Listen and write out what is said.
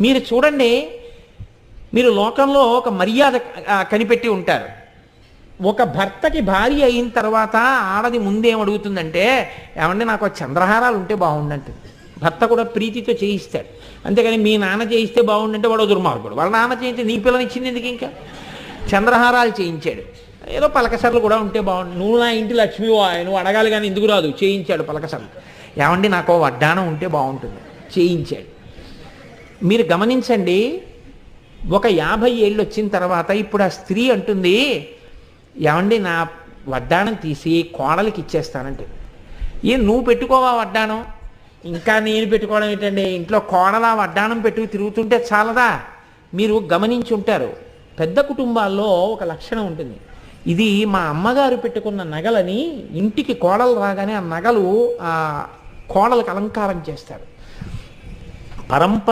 మీరు చూడండి మీరు లోకంలో ఒక మర్యాద కనిపెట్టి ఉంటారు. ఒక భర్తకి భార్య అయిన తర్వాత ఆడది ముందేం అడుగుతుందంటే ఏమంటే నాకు చంద్రహారాలు ఉంటే బాగుండంటుంది భర్త కూడా ప్రీతితో చేయిస్తాడు. అంతేగాని మీ నాన్న చేయిస్తే బాగుండంటే వాడు దుర్మార్గుడు. వాళ్ళ నాన్న చేయించి నీ పిల్లనిచ్చింది ఎందుకు ఇంకా? చంద్రహారాలు చేయించాడు. ఏదో పలకసర్లు కూడా ఉంటే బాగుండు. నువ్వు నా ఇంటి లక్ష్మి నువ్వు అడగాలి కానీ ఎందుకు రాదు? చేయించాడు పలకసర్లు. ఏమండి నాకు వడ్డానం ఉంటే బాగుంటుంది. చేయించాడు. మీరు గమనించండి ఒక యాభై ఏళ్ళు వచ్చిన తర్వాత ఇప్పుడు ఆ స్త్రీ అంటుంది ఏమండి నా వడ్డాణం తీసి కోడలికి ఇచ్చేస్తానంటే. ఏ నువ్వు పెట్టుకోవా వడ్డాణం? ఇంకా నేను పెట్టుకోవడం ఏంటండి ఇంట్లో కోడల వడ్డాణం పెట్టుకు తిరుగుతుంటే చాలదా? మీరు గమనించి ఉంటారు. పెద్ద కుటుంబాల్లో ఒక లక్షణం ఉంటుంది. ఇది మా అమ్మగారు పెట్టుకున్న నగలని ఇంటికి కోడలు రాగానే ఆ నగలు ఆ కోడలకు అలంకారం చేస్తారు. పరంపర